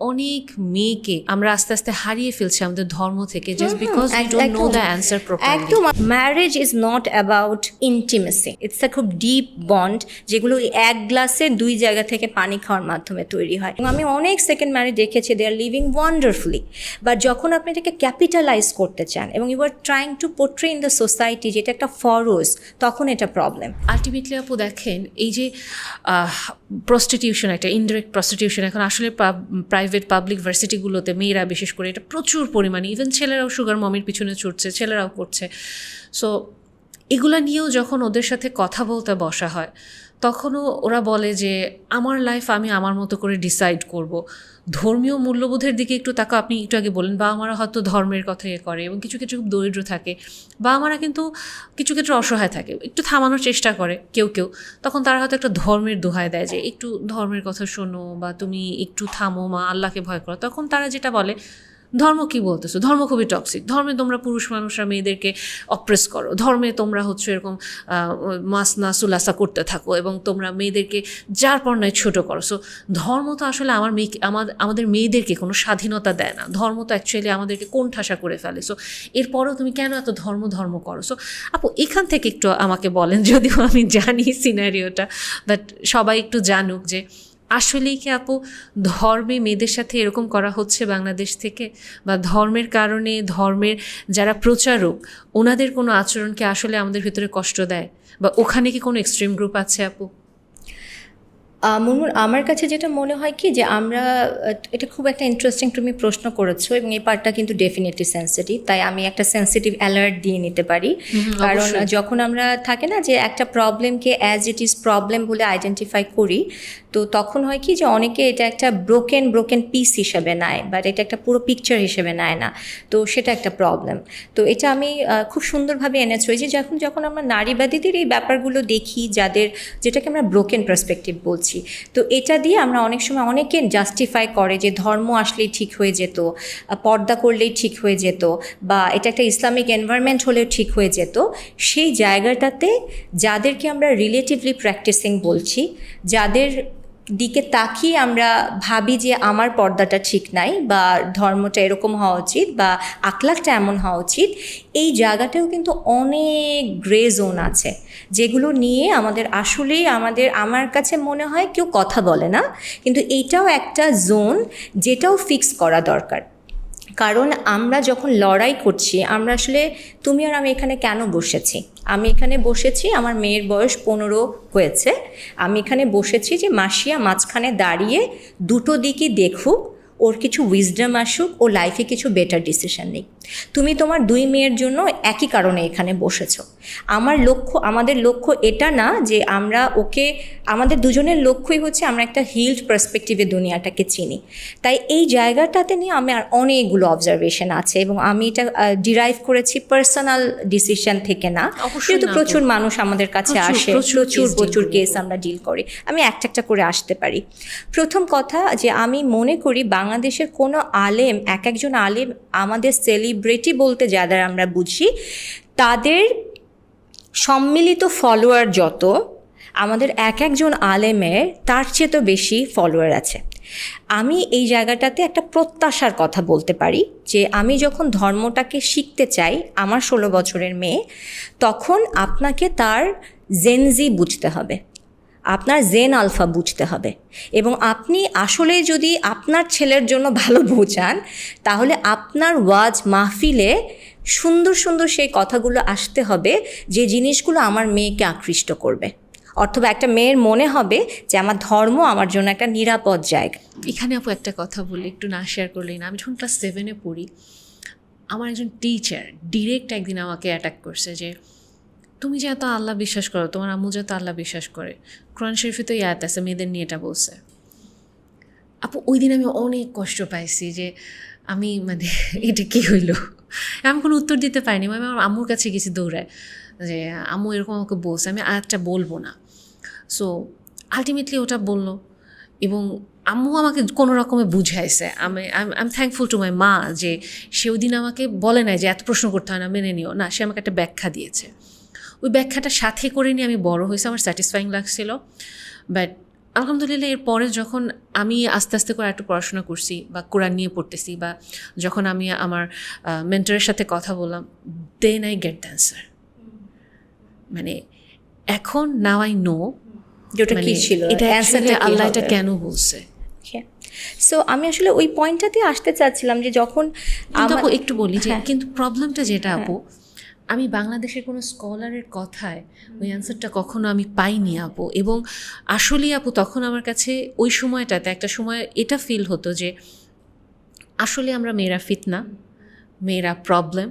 অনেক মেয়েকে আমরা আস্তে আস্তে হারিয়ে ফেলছি আমাদের ধর্ম থেকে just because we don't know the answer properly একদম। Marriage is not about intimacy it's a খুব ডিপ বন্ড যেগুলো এক গ্লাসে দুই জায়গা থেকে পানি খাওয়ার মাধ্যমে তৈরি হয়। এবং আমি অনেক সেকেন্ড ম্যারেজ দেখেছি they are living wonderfully but যখন আপনি এটাকে ক্যাপিটালাইজ করতে চান এবং you are trying to portray in the society যেটা একটা ফরজ তখন এটা প্রবলেম আলটিমেটলি আপু দেখেন এই যে প্রস্টিটিউশন একটা ইনডিরেক্ট প্রস্টিটিউশন এখন আসলে প্রাইভেট পাবলিক ভার্সিটিগুলোতে মেয়েরা বিশেষ করে এটা প্রচুর পরিমাণে ইভেন ছেলেরাও সুগার মমির পিছনে ছুটছে, ছেলেরাও করছে। সো এগুলা নিয়েও যখন ওদের সাথে কথা বলতে বসা হয় তখনও ওরা বলে যে, আমার লাইফ আমি আমার মতো করে ডিসাইড করব। ধর্মীয় মূল্যবোধের দিকে একটু তাকা আপনি একটু আগে বলেন বা আমারা হয়তো ধর্মের কথা ইয়ে করে এবং কিছু কিছু খুব দরিদ্র থাকে, বা আমারা কিন্তু কিছু ক্ষেত্রে অসহায় থাকে, একটু থামানোর চেষ্টা করে কেউ কেউ। তখন তারা হয়তো একটা ধর্মের দোহায় দেয় যে, একটু ধর্মের কথা শোনো বা তুমি একটু থামো মা, আল্লাহকে ভয় করো। তখন তারা যেটা বলে ধর্ম কি বলতেছো? ধর্ম খুবই টক্সিক ধর্মে তোমরা পুরুষ মানুষরা মেয়েদেরকে অপ্রেস করো। ধর্মে তোমরা হচ্ছে এরকম মাসনা সুলাসা করতে থাকো এবং তোমরা মেয়েদেরকে যার পর নয় ছোটো করো। সো ধর্ম তো আসলে আমার আমার- আমাদের মেয়েদেরকে কোনো স্বাধীনতা দেয় না। ধর্ম তো অ্যাকচুয়ালি আমাদেরকে কোণঠাসা করে ফেলে। সো এরপরেও তুমি কেন এত ধর্ম ধর্ম করো? সো আপু, এখান থেকে একটু আমাকে বলেন, যদিও আমি জানি সিনারিওটা বাট সবাই একটু জানুক যে আসলেই কি আপু ধর্মে মেয়েদের সাথে এরকম করা হচ্ছে বাংলাদেশ থেকে? বা ধর্মের কারণে ধর্মের যারা প্রচারক ওনাদের কোনো আচরণকে আসলে আমাদের ভিতরে কষ্ট দেয়? বা ওখানে কি কোনো এক্সট্রিম গ্রুপ আছে আপু? মুনমুন আমার কাছে যেটা মনে হয় কি যে আমরা এটা খুব একটা ইন্টারেস্টিং তুমি প্রশ্ন করেছ এবং এই পার্টটা কিন্তু ডেফিনেটলি সেন্সিটিভ তাই আমি একটা সেন্সিটিভ অ্যালার্ট দিয়ে নিতে পারি। কারণ যখন আমরা থাকে না যে একটা প্রবলেমকে অ্যাজ ইট ইজ প্রবলেম বলে আইডেন্টিফাই করি তো তখন হয় কি যে অনেকে এটা একটা ব্রোকেন ব্রোকেন পিস হিসেবে নেয় বাট এটা একটা পুরো পিকচার হিসেবে নেয় না। তো সেটা একটা প্রবলেম তো এটা আমি খুব সুন্দরভাবে এনেছি। যে যখন যখন আমরা নারীবাদীদের এই ব্যাপারগুলো দেখি, যাদের যেটাকে আমরা ব্রোকেন পার্সপেক্টিভ বলছি, তো এটা দিয়ে আমরা অনেক সময় অনেকে জাস্টিফাই করে যে ধর্ম আসলেই ঠিক হয়ে যেত পর্দা করলেই ঠিক হয়ে যেত, বা এটা একটা ইসলামিক এনভায়রনমেন্ট হলেও ঠিক হয়ে যেত। সেই জায়গাটাতে যাদেরকে আমরা রিলেটিভলি প্র্যাকটিসিং বলছি, যাদের দিকে তাকিয়ে আমরা ভাবি যে আমার পর্দাটা ঠিক নাই বা ধর্মটা এরকম হওয়া উচিত বা আকলাকটা এমন হওয়া উচিত, এই জায়গাটাও কিন্তু অনেক গ্রে জোন আছে, যেগুলো নিয়ে আমাদের আসলেই আমাদের, আমার কাছে মনে হয় কেউ কথা বলে না, কিন্তু এইটাও একটা জোন যেটাও ফিক্স করা দরকার। কারণ আমরা যখন লড়াই করছি, আমরা আসলে, তুমি আর আমি এখানে কেন বসেছি? আমি এখানে বসেছি, আমার মেয়ের বয়স পনেরো হয়েছে। আমি এখানে বসেছি যে মাসিয়া মাঝখানে দাঁড়িয়ে দুটো দিকই দেখুক, ওর কিছু উইজডম আসুক ও লাইফে কিছু বেটার ডিসিশন নেই তুমি তোমার দুই মেয়ের জন্য একই কারণে এখানে বসেছো। আমার লক্ষ্য আমাদের লক্ষ্য এটা না যে আমরা ওকে আমাদের দুজনের লক্ষ্যই হচ্ছে আমরা একটা হিল্ড পার্সপেক্টিভে দুনিয়াটাকে চিনি। তাই এই জায়গাটাতে নিয়ে আমার অনেকগুলো অবজারভেশন আছে এবং আমি এটা ডিরাইভ করেছি পার্সোনাল ডিসিশন থেকে না। যেহেতু প্রচুর মানুষ আমাদের কাছে আসে প্রচুর প্রচুর কেস আমরা। ডিল করি। আমি একটা একটা করে আসতে পারি। প্রথম কথা যে আমি মনে করি বাংলাদেশের কোনো আলেম এক একজন আলেম আমাদের সেলিব্রিটি বলতে যাদের আমরা বুঝি, তাদের সম্মিলিত ফলোয়ার যত, আমাদের এক একজন আলেমের তার চেয়ে তো বেশি ফলোয়ার আছে। আমি এই জায়গাটাতে একটা প্রত্যাশার কথা বলতে পারি যে আমি যখন ধর্মটাকে শিখতে চাই আমার ষোলো বছরের মেয়ে, তখন আপনাকে তার জেনজি বুঝতে হবে। আপনার জেন আলফা বুঝতে হবে। এবং আপনি আসলে যদি আপনার ছেলের জন্য ভালো বোঝান তাহলে আপনার ওয়াজ মাহফিলে সুন্দর সুন্দর সেই কথাগুলো আসতে হবে যে জিনিসগুলো আমার মেয়েকে আকৃষ্ট করবে। অথবা একটা মেয়ের মনে হবে যে আমার ধর্ম আমার জন্য একটা নিরাপদ জায়গা। এখানে আপু একটা কথা বলি, একটু না শেয়ার করলেই না। আমি যখন ক্লাস সেভেনে পড়ি, আমার একজন টিচার ডিরেক্ট একদিন আমাকে অ্যাটাক করছে যে তুমি যে এত আল্লাহ বিশ্বাস করো, তোমার আম্মু যে এত আল্লাহ বিশ্বাস করে। কোরআন শরীফে তো ইয়াত আছে, মেয়েদের নিয়ে এটা বলছে। আপু ওই দিন আমি অনেক কষ্ট পাইছি যে আমি মানে এটা কী হইল? আমি কোনো উত্তর দিতে পারিনি আমি আমার আম্মুর কাছে গেছি দৌড়ায় যে, আম্মু, এরকম আমাকে বলছে, আমি আরেকটা বলব না। সো আলটিমেটলি ওটা বলল এবং আম্মু আমাকে কোনো রকমে বুঝাইছে। আমি I am thankful to my মা যে সে ওই দিন আমাকে বলে নাই যে এত প্রশ্ন করতে হয় না, মেনে নিও। না, সে আমাকে একটা ব্যাখ্যা দিয়েছে। ওই ব্যাখ্যাটা সাথে করে নিয়ে আমি বড় হয়েছে আমার স্যাটিসফাইং লাগছিল। বাট আলহামদুলিল্লাহ এরপরে যখন আমি আস্তে আস্তে করে একটু পড়াশোনা করছি বা কোরআন নিয়ে পড়তেছি বা যখন আমি আমার মেন্টরের সাথে কথা বললাম then I get the answer মানে এখন নাও আই নো এটা আল্লাহ এটা কেন বলছে? সো আমি আসলে ওই পয়েন্টটাতে আসতে চাচ্ছিলাম যে যখন একটু বলি যে হ্যাঁ। কিন্তু প্রবলেমটা যেটা আপু আমি বাংলাদেশের কোনো স্কলারের কথায় ওই অ্যান্সারটা কখনো আমি পাইনি আপু। এবং আসলেই আপু তখন আমার কাছে ওই সময়টাতে একটা সময় এটা ফিল হতো যে আসলে আমরা মেয়েরা ফিতনা মেয়েরা প্রবলেম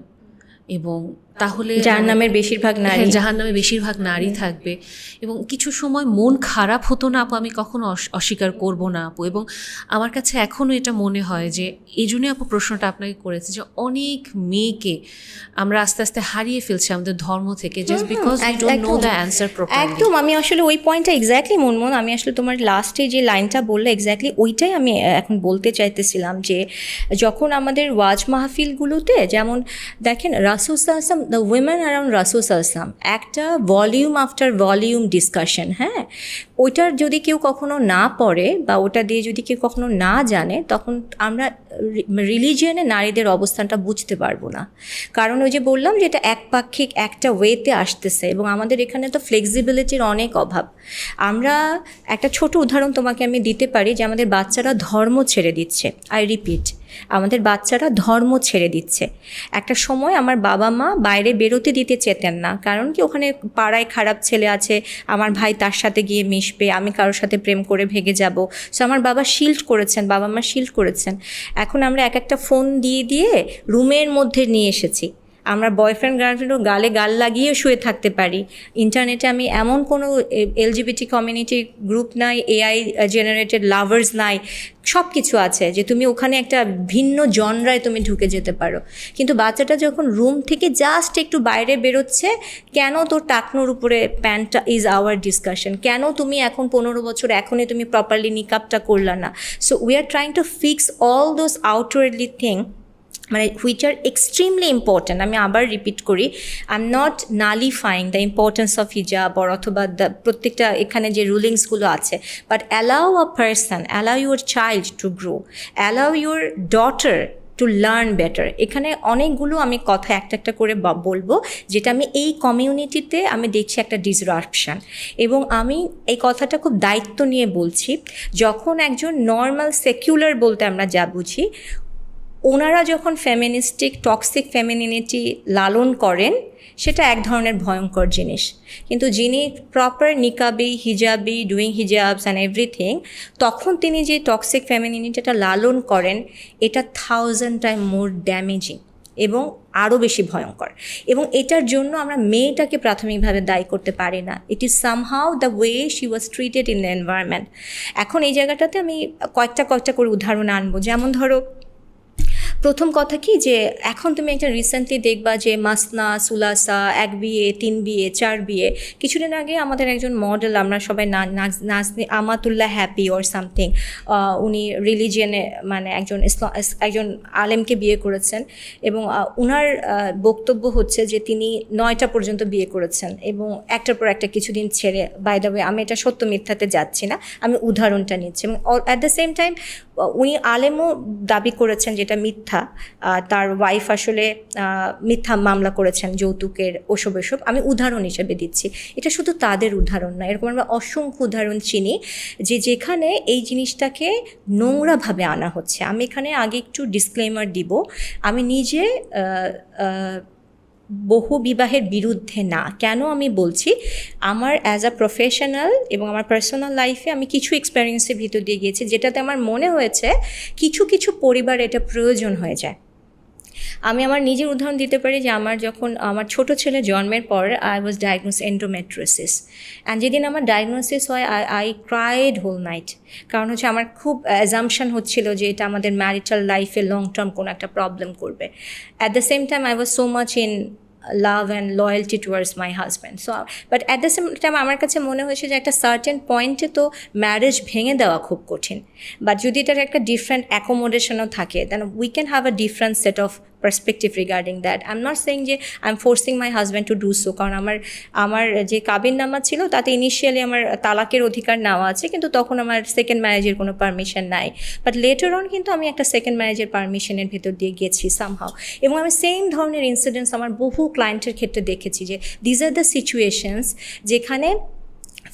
এবং তাহলে যার নামের বেশিরভাগ নারী। যাহার নামে বেশিরভাগ নারী থাকবে। এবং কিছু সময় মন খারাপ হতো না আপু আমি কখনো অস- অস্বীকার করব না আপু। এবং আমার কাছে এখনও এটা মনে হয় যে এই জন্যই আপু প্রশ্নটা আপনাকে করেছে যে অনেক মেয়েকে আমরা আস্তে আস্তে হারিয়ে ফেলছি আমাদের ধর্ম থেকে just because don't know the answer properly একদম। আমি আসলে ওই পয়েন্টটা এক্স্যাক্টলি মন মন আমি আসলে তোমার লাস্টে যে লাইনটা বললে এক্স্যাক্টলি ওইটাই আমি এখন বলতে চাইতেছিলাম যে যখন আমাদের ওয়াজ মাহফিলগুলোতে যেমন দেখেন রাসুল আসলাম দ্য উইমেন অ্যারাউন্ড রাসুল আসলাম একটা ভলিউম আফটার ভলিউম ডিসকাশন হ্যাঁ? ওইটার যদি কেউ কখনো না পড়ে বা ওটা দিয়ে যদি কেউ কখনো না জানে, তখন আমরা রিলিজিয়নে নারীদের অবস্থানটা বুঝতে পারব না। কারণ ওই যে বললাম যে এটা একপাক্ষিক একটা ওয়েতে আসতেছে এবং আমাদের এখানে তো ফ্লেক্সিবিলিটির অনেক অভাব। আমরা একটা ছোট উদাহরণ তোমাকে আমি দিতে পারি যে আমাদের বাচ্চারা ধর্ম ছেড়ে দিচ্ছে। আই রিপিট আমাদের বাচ্চারা ধর্ম ছেড়ে দিচ্ছে। একটা সময় আমার বাবা মা বাইরে বেরোতে দিতে চেতেন না, কারণ কি ওখানে পাড়ায় খারাপ ছেলে আছে, আমার ভাই তার সাথে গিয়ে মিশবে, আমি কারোর সাথে প্রেম করে ভেগে যাব। সো আমার বাবা শিল্ড করেছেন, বাবা মা শিল্ড করেছেন। এখন আমরা এক একটা ফোন দিয়ে দিয়ে রুমের মধ্যে নিয়ে এসেছি। আমরা বয়ফ্রেন্ড গার্লফ্রেন্ডও গালে গাল লাগিয়ে শুয়ে থাকতে পারি। ইন্টারনেটে আমি এমন কোনো এলজিবিটি কমিউনিটি গ্রুপ নাই এআই জেনারেটেড লাভার্স নাই সব কিছু আছে যে তুমি ওখানে একটা ভিন্ন জনরায় তুমি ঢুকে যেতে পারো। কিন্তু বাচ্চাটা যখন রুম থেকে জাস্ট একটু বাইরে বেরোচ্ছে, কেন তোর টাকনোর উপরে প্যান্টটা ইজ আওয়ার ডিসকাশন কেন তুমি এখন পনেরো বছর এখনই তুমি প্রপারলি নিকাপটা করলা না? So we are trying to fix all those outwardly thing মানে হুইচ আর এক্সট্রিমলি ইম্পর্ট্যান্ট আমি আবার রিপিট করি I am not nullifying the importance of hijab or অথবা দ্য প্রত্যেকটা এখানে যে রুলিংসগুলো আছে but allow a person allow your child to grow allow your daughter to learn better এখানে অনেকগুলো আমি কথা একটা একটা করে বলব, যেটা আমি এই কমিউনিটিতে আমি দেখছি একটা ডিসরাপশান এবং আমি এই কথাটা খুব দায়িত্ব নিয়ে বলছি, যখন একজন নর্মাল সেকুলার বলতে আমরা যা বুঝি ওনারা যখন ফেমিনিস্টিক টক্সিক ফেমিনিটি লালন করেন, সেটা এক ধরনের ভয়ঙ্কর জিনিস। কিন্তু যিনি প্রপার নিকাবি হিজাবি ডুইং হিজাবস অ্যান্ড এভরিথিং তখন তিনি যে টক্সিক ফেমিনিটিটা লালন করেন, এটা থাউজেন্ড টাইম মোর ড্যামেজিং এবং আরও বেশি ভয়ঙ্কর। এবং এটার জন্য আমরা মেয়েটাকে প্রাথমিকভাবে দায়ী করতে পারি না। It is somehow the way she was treated in the environment এখন এই জায়গাটাতে আমি কয়েকটা কয়েকটা করে উদাহরণ আনব। যেমন ধরো প্রথম কথা কি যে এখন তুমি একটা রিসেন্টলি দেখবা যে মাসনা, সুলাসা, এক বিয়ে, তিন বিয়ে, চার বিয়ে। কিছুদিন আগে আমাদের একজন মডেল আমরা সবাই নাজনি আমাতুল্লাহ হ্যাপি ওর সামথিং উনি রিলিজিয়নে মানে একজন ইসলাম, একজন আলেমকে বিয়ে করেছেন এবং উনার বক্তব্য হচ্ছে যে তিনি নয়টা পর্যন্ত বিয়ে করেছেন এবং একটার পর একটা কিছুদিন ছেড়ে বাই দ্য ওয়ে আমি এটা সত্য মিথ্যাতে যাচ্ছি না, আমি উদাহরণটা নিচ্ছি এবং অ্যাট দ্য সেম টাইম উনি আলেমও দাবি করেছেন যেটা মিথ্যা। আহ, তার ওয়াইফ আসলে মিথ্যা মামলা করেছেন যৌতুকের ওসব এসব। আমি উদাহরণ হিসেবে দিচ্ছি। এটা শুধু তাদের উদাহরণ না এরকম আমরা অসংখ্য উদাহরণ চিনি যে যেখানে এই জিনিসটাকে নোংরাভাবে আনা হচ্ছে। আমি এখানে আগে একটু ডিসক্লেমার দিব। আমি নিজে বহু বিবাহের বিরুদ্ধে না। কেন আমি বলছি? আমার অ্যাজ আ প্রফেশনাল এবং আমার পার্সোনাল লাইফে আমি কিছু এক্সপেরিয়েন্সের ভিতর দিয়ে গিয়েছি যেটাতে আমার মনে হয়েছে কিছু কিছু পরিবার এটা প্রয়োজন হয়ে যায়। আমি আমার নিজের উদাহরণ দিতে পারি যে আমার যখন, আমার ছোট ছেলে জন্মের পর I was diagnose endometriosis and যেদিন আমার ডায়াগনোসিস হয় I I cried whole night কারণ হচ্ছে আমার খুব অ্যাজামশন হচ্ছিল যে এটা আমাদের ম্যারিটাল লাইফে লং টার্ম কোনো একটা প্রবলেম করবে। At the same time I was so much in love and loyalty towards my husband so but at the same time আমার কাছে মনে হয়েছে যে একটা সার্টেন পয়েন্টে তো ম্যারেজ ভেঙে দেওয়া খুব কঠিন। বাট যদি এটার একটা ডিফারেন্ট অ্যাকোমোডেশনও থাকে then we can have a different set of perspective regarding that I am not saying যে I am forcing my husband to do so কারণ আমার আমার যে কাবিন নামা ছিল, তাতে ইনিশিয়ালি আমার তালাকের অধিকার নেওয়া আছে, কিন্তু তখন আমার সেকেন্ড ম্যারেজের কোনো পারমিশন নাই। বাট লেটার অন কিন্তু আমি একটা সেকেন্ড ম্যারেজের পারমিশনের ভেতর দিয়ে গেছি সামহাও এবং আমি সেম ধরনের ইনসিডেন্টস আমার বহু ক্লায়েন্টের ক্ষেত্রে দেখেছি যে দিজ আর দ্য সিচুয়েশনস যেখানে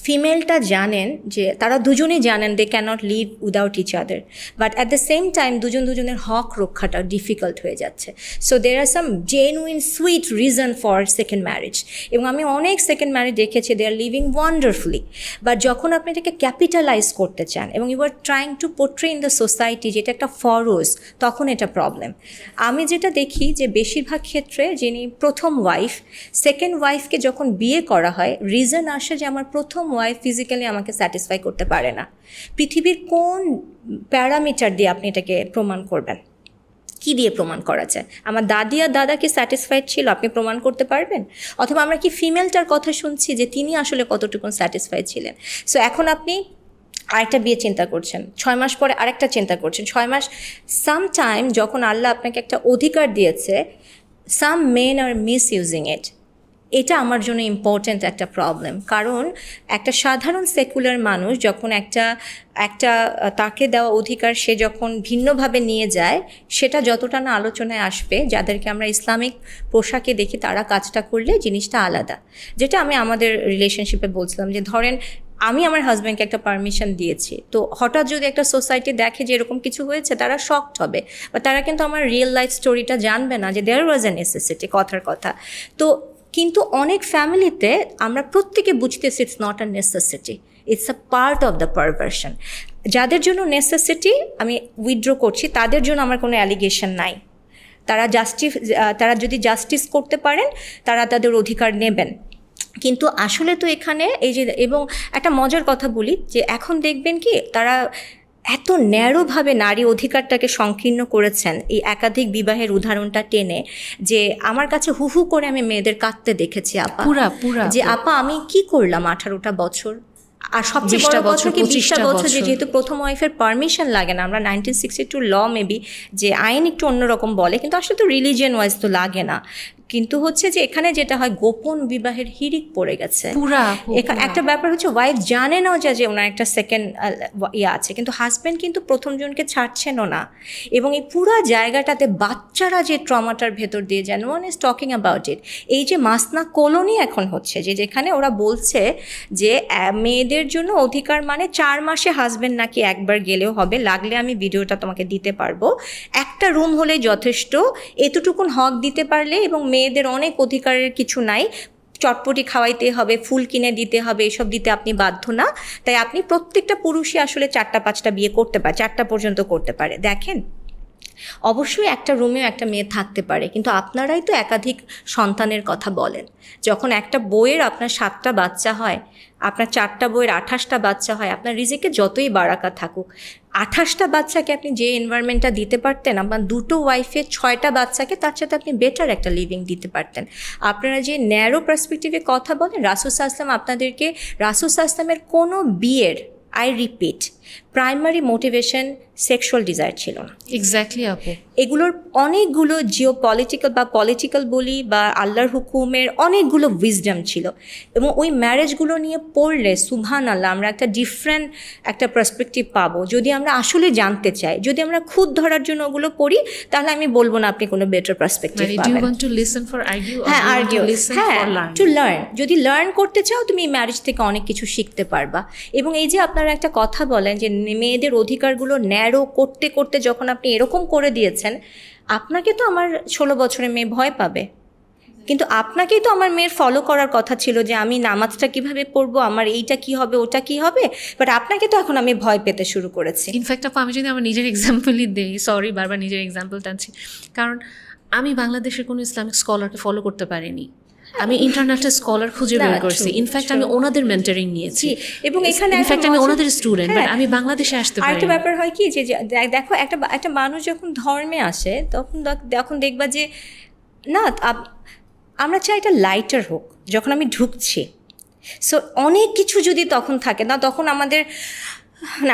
ফিমেলটা জানেন যে তারা দুজনেই জানেন they can't live without each other but at the same time দুজন দুজনের হক রক্ষাটা ডিফিকাল্ট হয়ে যাচ্ছে। So there are some genuine sweet reason for second marriage এবং আমি অনেক সেকেন্ড ম্যারেজ দেখেছি they are living wonderfully but যখন আপনি এটাকে ক্যাপিটালাইজ করতে চান এবং you are trying to portray in the society যেটা একটা ফরজ, তখন এটা প্রবলেম আমি যেটা দেখি যে বেশিরভাগ ক্ষেত্রে যিনি প্রথম ওয়াইফ সেকেন্ড ওয়াইফকে যখন বিয়ে করা হয় রিজন আসে যে আমার প্রথম ওয়াইফ ফিজিক্যালি আমাকে স্যাটিসফাই করতে পারে না। পৃথিবীর কোন প্যারামিটার দিয়ে আপনি এটাকে প্রমাণ করবেন? কি দিয়ে প্রমাণ করা যায়? আমার দাদি আর দাদা কি স্যাটিসফাইড ছিল? আপনি প্রমাণ করতে পারবেন? অথবা আমরা কি ফিমেলটার কথা শুনছি যে তিনি আসলে কতটুকু স্যাটিসফাইড ছিলেন? সো এখন আপনি আরেকটা বিয়ে চিন্তা করছেন। ছয় মাস পরে আরেকটা চিন্তা করছেন। ছয় মাস সাম টাইম যখন আল্লাহ আপনাকে একটা অধিকার দিয়েছে some men are misusing it এটা আমার জন্য ইম্পর্ট্যান্ট একটা প্রবলেম কারণ একটা সাধারণ সেকুলার মানুষ যখন একটা একটা তাকে দেওয়া অধিকার সে যখন ভিন্নভাবে নিয়ে যায়, সেটা যতটা না আলোচনায় আসবে, যাদেরকে আমরা ইসলামিক পোশাকে দেখি তারা কাজটা করলে জিনিসটা আলাদা। যেটা আমি আমাদের রিলেশনশিপে বলছিলাম যে ধরেন, আমি আমার হাজব্যান্ডকে একটা পারমিশন দিয়েছি, তো হঠাৎ যদি একটা সোসাইটি দেখে যে এরকম কিছু হয়েছে, তারা শকড হবে। বা তারা কিন্তু আমার রিয়েল লাইফ স্টোরিটা জানবে না যে দেয়ার ওয়াজ এ নেসেসিটি কথার কথা। তো কিন্তু অনেক ফ্যামিলিতে আমরা প্রত্যেকে বুঝতেছি it's not a necessity it's a part of the perversion যাদের জন্য নেসেসিটি আমি উইথড্র করছি, তাদের জন্য আমার কোনো অ্যালিগেশন নাই। তারা জাস্টিস তারা যদি জাস্টিস করতে পারেন, তারা তাদের অধিকার নেবেন। কিন্তু আসলে তো এখানে এই যে, এবং একটা মজার কথা বলি, যে এখন দেখবেন কি, তারা এত ন্যারোভাবে নারী অধিকারটাকে সংকীর্ণ করেছেন এই একাধিক বিবাহের উদাহরণটা টেনে যে আমার কাছে হু হু করে আমি মেয়েদের কাঁদতে দেখেছি আপা। পুরা পুরা। যে আপা আমি কি করলাম আঠারোটা বছর? আর সবচেয়ে বড় বছর, কি বিশটা বছর যে বছর। যেহেতু প্রথম ওয়াইফের পারমিশন লাগে না আমরা nineteen sixty two law maybe যে আইন একটু অন্যরকম বলে কিন্তু আসলে তো রিলিজিয়ান ওয়াইজ তো লাগে না। কিন্তু হচ্ছে যে এখানে যেটা হয় গোপন বিবাহের হিরিক পড়ে গেছে। একটা ব্যাপার হচ্ছে ওয়াইফ জানে না যে যে ওনার একটা সেকেন্ড ইয়ে আছে কিন্তু হাজব্যান্ড কিন্তু প্রথম জনকে ছাড়ছেনও না। এবং এই পুরো জায়গাটাতে বাচ্চারা যে ট্রমাটার ভেতর দিয়ে যান one is talking about it এই যে মাসনা কলোনি এখন হচ্ছে যে যেখানে ওরা বলছে যে মেয়েদের জন্য অধিকার মানে চার মাসে হাজব্যান্ড নাকি একবার গেলেও হবে লাগলে আমি ভিডিওটা তোমাকে দিতে পারব। একটা রুম হলে যথেষ্ট এতটুকুন হক দিতে পারলে এবং মেয়েদের অনেক অধিকারের কিছু নাই। চটপটি খাওয়াইতে হবে, ফুল কিনে দিতে হবে, এসব দিতে আপনি বাধ্য না। তাই আপনি প্রত্যেকটা পুরুষই আসলে চারটা পাঁচটা বিয়ে করতে পারে, চারটা পর্যন্ত করতে পারে। দেখেন। অবশ্যই একটা রুমেও একটা মেয়ে থাকতে পারে, কিন্তু আপনারাই তো একাধিক সন্তানের কথা বলেন। যখন একটা বইয়ের আপনার সাতটা বাচ্চা হয়, আপনার চারটা বইয়ের আঠাশটা বাচ্চা হয়, আপনার রিজিকে যতই বারাকা থাকুক, আঠাশটা বাচ্চাকে আপনি যে এনভায়রনমেন্টটা দিতে পারতেন, আপনার দুটো ওয়াইফে ছয়টা বাচ্চাকে তার সাথে আপনি বেটার একটা লিভিং দিতে পারতেন। আপনারা যে ন্যারো পার্সপেক্টিভে কথা বলেন রাসুস আসলাম আপনাদেরকে রাসুস আসলামের কোনো বিয়ের I repeat primary motivation sexual desire ছিল না। এক্স্যাক্টলি আপু। এগুলোর অনেকগুলো জিও পলিটিক্যাল বা পলিটিক্যাল বলি বা আল্লাহর হুকুমের অনেকগুলো উইজডম ছিল। এবং ওই ম্যারেজগুলো নিয়ে পড়লে সুবহান আল্লাহ আমরা একটা ডিফারেন্ট একটা পার্সপেক্টিভ পাবো। যদি আমরা আসলে জানতে চাই যদি আমরা খুদ ধরার জন্য ওগুলো পড়ি তাহলে আমি বলব না আপনি কোনো বেটার পার্সপেক্টিভ মানে আর্গিউ হ্যাঁ আর্গিউ লিসেন হ্যাঁ টু লার্ন যদি লার্ন করতে চাও তুমি ম্যারেজ থেকে অনেক কিছু শিখতে পারবা। এবং এই যে আপনারা একটা কথা বলেন যে মেয়েদের অধিকারগুলো ন্যারো করতে করতে যখন আপনি এরকম করে দিয়েছেন, আপনাকে তো আমার ষোলো বছরের মেয়ে ভয় পাবে। কিন্তু আপনাকেই তো আমার মেয়ের ফলো করার কথা ছিল যে আমি নামাজটা কীভাবে পড়ব, আমার এইটা কি হবে, ওটা কি হবে? বাট আপনাকে তো এখন আমি ভয় পেতে শুরু করেছি। ইনফ্যাক্ট আপু, আমি যদি আমার নিজের এক্সাম্পলই দিই সরি বারবার নিজের এক্সাম্পল টানছি। কারণ আমি বাংলাদেশের কোনো ইসলামিক স্কলারকে ফলো করতে পারিনি। আমি ইন্টারন্যাশনাল স্কলার খুঁজে বের করছি। ইনফ্যাক্ট আমি ওনাদের মেন্টারিং নিয়েছি। এবং এখানে একটা ইনফ্যাক্ট আমি ওনাদের স্টুডেন্ট বাট হ্যাঁ। আমি বাংলাদেশে আসতে পারি আরেকটা ব্যাপার হয় কি যে দেখো একটা একটা মানুষ যখন ধর্মে আসে তখন দেখ- তখন দেখবা যে না আমরা চাই এটা লাইটার হোক যখন আমি ঢুকছি। সো অনেক কিছু যদি তখন থাকে না তখন আমাদের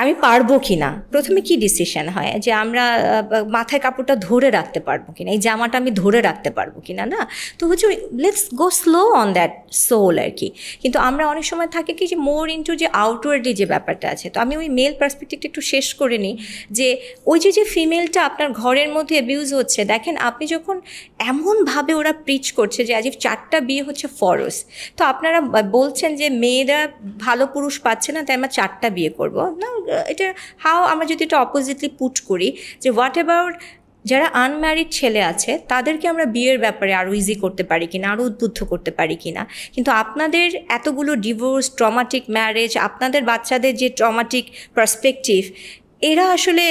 আমি পারব কি না প্রথমে কি ডিসিশন হয়? যে আমরা মাথায় কাপড়টা ধরে রাখতে পারব কিনা? এই জামাটা আমি ধরে রাখতে পারব কিনা, না? তো হচ্ছে let's go slow on that soul আর কি। কিন্তু আমরা অনেক সময় থাকে কি যে মোর ইন্টু যে আউটওয়ার্ডলি যে ব্যাপারটা আছে। তো আমি ওই মেল পার্সপেক্টিভটা একটু শেষ করে নিই যে ওই যে যে ফিমেলটা আপনার ঘরের মধ্যে অ্যাবিউজ হচ্ছে, দেখেন আপনি যখন এমনভাবে ওরা প্রিচ করছে যে আজ চারটা বিয়ে হচ্ছে ফরস তো আপনারা বলছেন যে মেয়েরা ভালো পুরুষ পাচ্ছে না, তাই আমরা চারটা বিয়ে করব। না, এটা হাও আমরা যদি এটা অপোজিটলি পুট করি, যে হোয়াট অ্যাবাউট যারা আনম্যারিড ছেলে আছে, তাদেরকে আমরা বিয়ের ব্যাপারে আরও ইজি করতে পারি কিনা আরও উদ্বুদ্ধ করতে পারি কিনা? কিন্তু আপনাদের এতগুলো ডিভোর্স ট্রমাটিক ম্যারেজ আপনাদের বাচ্চাদের যে ট্রমাটিক পার্সপেক্টিভ এরা আসলে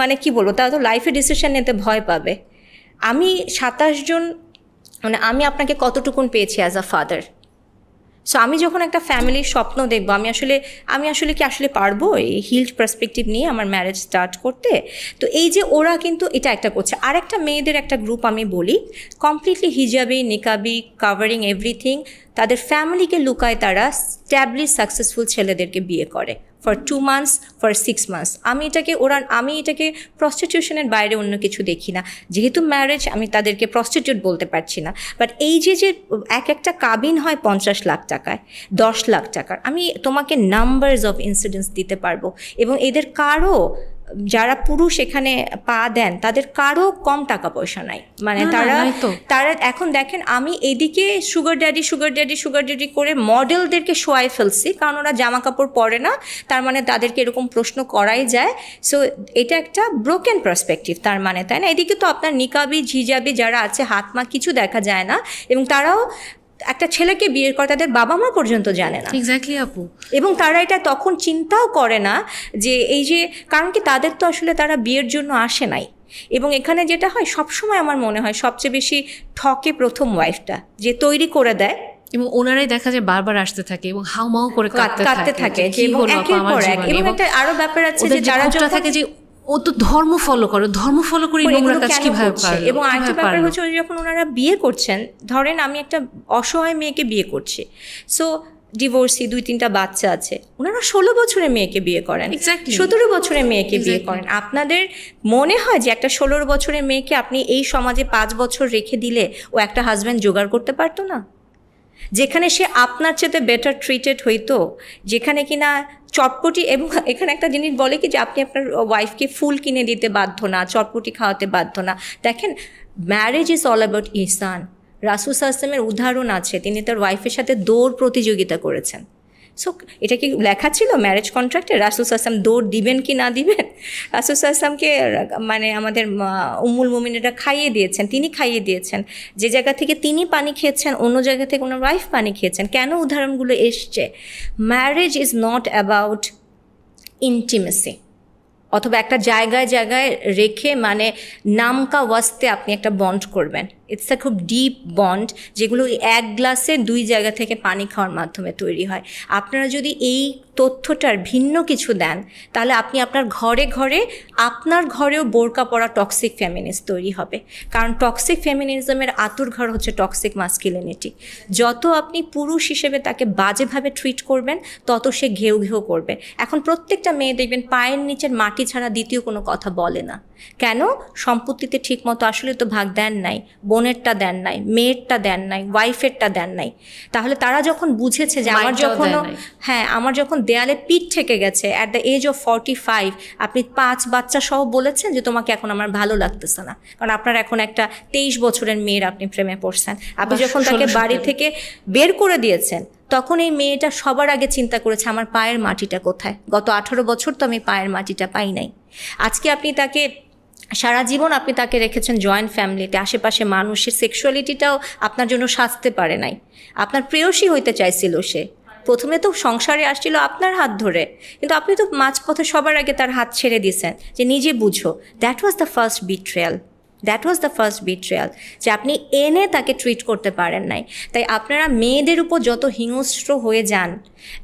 মানে কি বলব, তারা তো লাইফে ডিসিশন নিতে ভয় পাবে। আমি সাতাশ জন মানে আমি আপনাকে কতটুকুন পেয়েছি অ্যাজ আ ফাদার সো আমি যখন একটা ফ্যামিলির স্বপ্ন দেখব, আমি আসলে আমি আসলে কি আসলে পারব এই হিল পার্সপেক্টিভ নিয়ে আমার ম্যারেজ স্টার্ট করতে? তো এই যে ওরা কিন্তু এটা একটা করছে। আর একটা মেয়েদের একটা গ্রুপ আমি বলি কমপ্লিটলি হিজাবি নিকাবি কাভারিং এভরিথিং তাদের ফ্যামিলিকে লুকায় তারা স্ট্যাবলিশ সাকসেসফুল ছেলেদেরকে বিয়ে করে। For two months for six months আমি এটাকে ওরা, আমি এটাকে প্রস্টিটিউশনের বাইরে অন্য কিছু দেখি না। যেহেতু ম্যারেজ আমি তাদেরকে প্রস্টিটিউট বলতে পারছি না। বাট এই যে যে এক একটা কাবিন হয় পঞ্চাশ লাখ টাকায়, দশ লাখ টাকার, আমি তোমাকে নাম্বারস অফ ইনসিডেন্টস দিতে পারব। এবং এদের কারও যারা পুরুষ এখানে পা দেন তাদের কারও কম টাকা পয়সা নাই। মানে তারা তারা এখন দেখেন আমি এদিকে sugar daddy sugar daddy sugar daddy করে মডেলদেরকে শোয়াই ফেলছি কারণ ওরা জামা কাপড় পরে না তার মানে তাদেরকে এরকম প্রশ্ন করাই যায়। সো এটা একটা ব্রোকেন পার্সপেক্টিভ তার মানে তাই না? এদিকে তো আপনার নিকাবি ঝিজাবি যারা আছে হাত মা কিছু দেখা যায় না এবং তারাও একটা ছেলেকে বিয়ের করে তাদের বাবা মা পর্যন্ত জানে না। এক্স্যাক্টলি আপু। এবং তারা এটা তখন চিন্তাও করে না যে এই যে কারণ কি তাদের তো আসলে তারা বিয়ের জন্য আসে নাই। এবং এখানে যেটা হয় সবসময় আমার মনে হয় সবচেয়ে বেশি ঠকে প্রথম ওয়াইফটা যে তৈরি করে দেয়। এবং ওনারাই দেখা যায় বারবার আসতে থাকে এবং হাউমাউ করে কাঁদতে থাকে এবং একের আমার পর এক। জীবনে? এবং একটা আরও ব্যাপার আছে যে যারা থাকে যে ও তো ধর্ম ফলো করে ধর্ম ফলো করে নোংরা কাজ কীভাবে? পারল? এবং আরেকটা ব্যাপার হচ্ছে যখন ওনারা বিয়ে করছেন ধরেন আমি একটা অসহায় মেয়েকে বিয়ে করছি। সো ডিভোর্সি দুই তিনটা বাচ্চা আছে। ওনারা ষোলো বছরের মেয়েকে বিয়ে করেন। সতেরো বছরের মেয়েকে বিয়ে করেন। আপনাদের মনে হয় যে একটা ষোলো বছরের মেয়েকে আপনি এই সমাজে পাঁচ বছর রেখে দিলে ও একটা হাজব্যান্ড জোগাড় করতে পারতো না? যেখানে সে আপনার চেতে বেটার ট্রিটেড হইতো যেখানে কিনা চটপটি এবং এখানে একটা জিনিস বলে কি যে আপনি আপনার ওয়াইফকে ফুল কিনে দিতে বাধ্য না, চটপটি খাওয়াতে বাধ্য না। দেখেন ম্যারেজ ইজ অল অ্যাবাউট ইহসান রাসুস আসলামের উদাহরণ আছে, তিনি তার ওয়াইফের সাথে দৌড় প্রতিযোগিতা করেছেন। সো এটা কি লেখা ছিল? ম্যারেজ কন্ট্রাক্টে রাসুল আসলাম দৌড় দিবেন কি না দিবেন? রাসুল আসলামকে মানে আমাদের উম্মুল মুমিনেরা খাইয়ে দিয়েছেন, তিনি খাইয়ে দিয়েছেন। যে জায়গা থেকে তিনি পানি খেয়েছেন, অন্য জায়গা থেকে ওনার ওয়াইফ পানি খেয়েছেন। কেন উদাহরণগুলো এসছে? Marriage is not about intimacy অথবা একটা জায়গায় জায়গায় রেখে মানে নামকা ওয়াস্তে আপনি একটা বন্ড করবেন। ইটস আ খুব ডিপ বন্ড যেগুলো এক গ্লাসে দুই জায়গা থেকে পানি খাওয়ার মাধ্যমে তৈরি হয়। আপনারা যদি এই তথ্যটার ভিন্ন কিছু দেন, তাহলে আপনি আপনার ঘরে ঘরে, আপনার ঘরেও বোরকা পড়া টক্সিক ফেমিনিস্ট তৈরি হবে। কারণ টক্সিক ফেমিনিজমের আতুর ঘর হচ্ছে টক্সিক মাস্কিলিনিটি যত আপনি পুরুষ হিসেবে তাকে বাজেভাবে ট্রিট করবেন, তত সে ঘেউ ঘেউ করবে। এখন প্রত্যেকটা মেয়ে দেখবেন পায়ের নিচের মাটি ছাড়া দ্বিতীয় কোনো কথা বলে না। কেন? সম্পত্তিতে ঠিকমতো আসলে তো ভাগ দেন নাই বোনেরটা দেন নাই মেয়েরটা দেন নাই ওয়াইফেরটা দেন নাই। তাহলে তারা যখন বুঝেছে যে আমার যখন হ্যাঁ আমার যখন দেয়ালে পিঠ থেকে গেছে at the age of forty five আপনি পাঁচ বাচ্চা সহ বলেছেন যে তোমাকে এখন আমার ভালো লাগতেছে না। কারণ আপনার এখন একটা তেইশ বছরের মেয়ের আপনি প্রেমে পড়ছেন। আপনি যখন তাকে বাড়ি থেকে বের করে দিয়েছেন তখন এই মেয়েটা সবার আগে চিন্তা করেছে আমার পায়ের মাটিটা কোথায়? গত আঠারো বছর তো আমি পায়ের মাটিটা পাই নাই। আজকে আপনি তাকে সারা জীবন আপনি তাকে রেখেছেন জয়েন্ট ফ্যামিলিতে আশেপাশে মানুষের সেক্সুয়ালিটিটাও আপনার জন্য সাজতে পারে নাই। আপনার প্রেয়সী হইতে চাইছিল সে। প্রথমে তো সংসারে আসছিল আপনার হাত ধরে, কিন্তু আপনি তো মাঝপথে সবার আগে তার হাত ছেড়ে দিয়েছেন যে নিজে বুঝো that was the first betrayal that was the first betrayal যে আপনি এনে তাকে ট্রিট করতে পারেন নাই। তাই আপনারা মেয়েদের উপর যত হিংস্র হয়ে যান,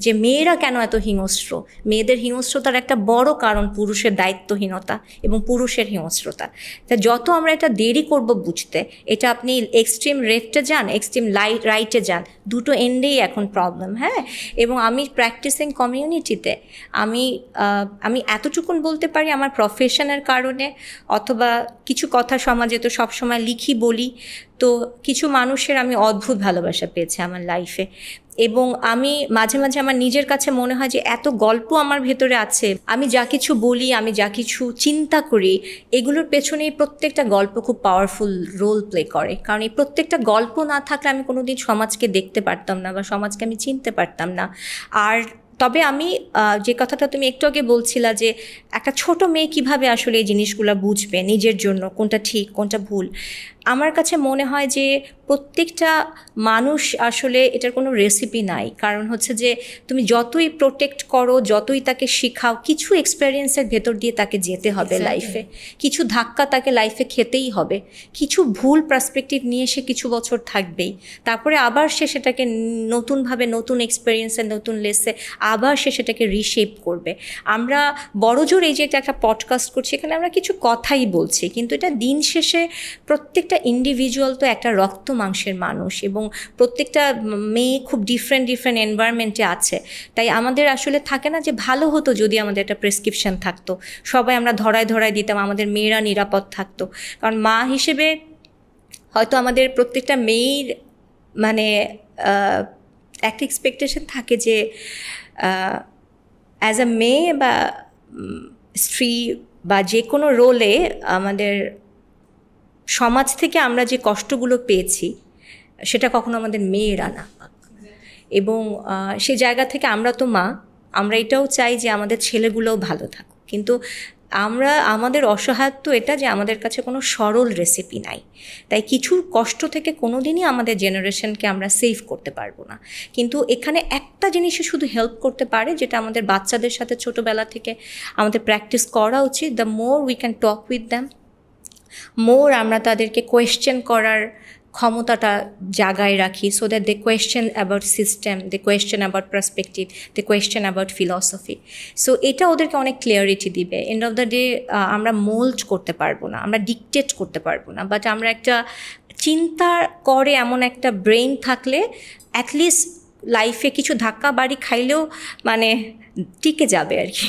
যে মেয়েরা কেন এত হিংস্র? মেয়েদের হিংস্রতার একটা বড় কারণ পুরুষের দায়িত্বহীনতা এবং পুরুষের হিংস্রতা। তা যত আমরা এটা দেরি করব বুঝতে, এটা আপনি এক্সট্রিম লেফটে যান এক্সট্রিম লাইট রাইটে যান, দুটো এন্ডেই এখন প্রবলেম হ্যাঁ? এবং আমি প্র্যাকটিসিং কমিউনিটিতে আমি আমি এতটুকুন বলতে পারি আমার প্রফেশনের কারণে, অথবা কিছু কথা সমাজে তো সবসময় লিখি, বলি। তো কিছু মানুষের আমি অদ্ভুত ভালোবাসা পেয়েছি আমার লাইফে এবং আমি মাঝে মাঝে আমার নিজের কাছে মনে হয় যে এত গল্প আমার ভেতরে আছে, আমি যা কিছু বলি, আমি যা কিছু চিন্তা করি, এগুলোর পেছনে প্রত্যেকটা গল্প খুব পাওয়ারফুল রোল প্লে করে। কারণ এই প্রত্যেকটা গল্প না থাকলে আমি কোনোদিন সমাজকে দেখতে পারতাম না বা সমাজকে আমি চিনতে পারতাম না। আর তবে আমি যে কথাটা তুমি একটু আগে বলছিলা যে একটা ছোট মেয়ে কীভাবে আসলে এই জিনিসগুলো বুঝবে নিজের জন্য, কোনটা ঠিক, কোনটা ভুল আমার কাছে মনে হয় যে প্রত্যেকটা মানুষ আসলে এটার কোনো রেসিপি নাই। কারণ হচ্ছে যে তুমি যতই প্রোটেক্ট করো যতই তাকে শেখাও কিছু এক্সপেরিয়েন্সের ভেতর দিয়ে তাকে যেতে হবে লাইফে কিছু ধাক্কা তাকে লাইফে খেতেই হবে। কিছু ভুল পার্সপেক্টিভ নিয়ে সে কিছু বছর থাকবেই। তারপরে আবার সে সেটাকে নতুনভাবে নতুন এক্সপেরিয়েন্সে নতুন লেসে আবার সে সেটাকে রিশেপ করবে। আমরা বড়জোর এই যে একটা পডকাস্ট করছি এখানে আমরা কিছু কথাই বলছি কিন্তু এটা দিন শেষে প্রত্যেকটা ইন্ডিভিজুয়াল তো একটা রক্ত মাংসের মানুষ এবং প্রত্যেকটা মেয়ে খুব ডিফারেন্ট ডিফারেন্ট এনভায়রনমেন্টে আছে। তাই আমাদের আসলে থাকে না যে ভালো হতো যদি আমাদের একটা প্রেসক্রিপশন থাকতো। সবাই আমরা ধরায় ধরায় দিতাম, আমাদের মেয়েরা নিরাপদ থাকতো। কারণ মা হিসেবে হয়তো আমাদের প্রত্যেকটা মেয়ের মানে একটা এক্সপেকটেশন থাকে যে অ্যাজ আ মেয়ে বা স্ত্রী বা যে কোনো রোলে আমাদের সমাজ থেকে আমরা যে কষ্টগুলো পেয়েছি, সেটা কখনো আমাদের মেয়েরা না। এবং সে জায়গা থেকে আমরা তো মা, আমরা এটাও চাই যে আমাদের ছেলেগুলোও ভালো থাকুক। কিন্তু আমরা, আমাদের অসহায়ত্ব এটা যে আমাদের কাছে কোনো সরল রেসিপি নাই। তাই কিছু কষ্ট থেকে কোনো দিনই আমাদের জেনারেশনকে আমরা সেভ করতে পারব না। কিন্তু এখানে একটা জিনিসই শুধু হেল্প করতে পারে, যেটা আমাদের বাচ্চাদের সাথে ছোটোবেলা থেকে আমাদের প্র্যাকটিস করা উচিত। The more we can talk with them more আমরা তাদেরকে কোয়েশ্চেন করার ক্ষমতাটা জাগায় রাখি so that they question about system they question about perspective they question about philosophy so এটা ওদেরকে অনেক ক্লিয়ারিটি দিবে। এন্ড অফ দ্য ডে আমরা মোল্ড করতে পারব না, আমরা ডিকটেট করতে পারব না। বাট আমরা একটা চিন্তা করে এমন একটা ব্রেন থাকলে অ্যাটলিস্ট লাইফে কিছু ধাক্কা বাড়ি খাইলেও মানে টিকে যাবে আর কি।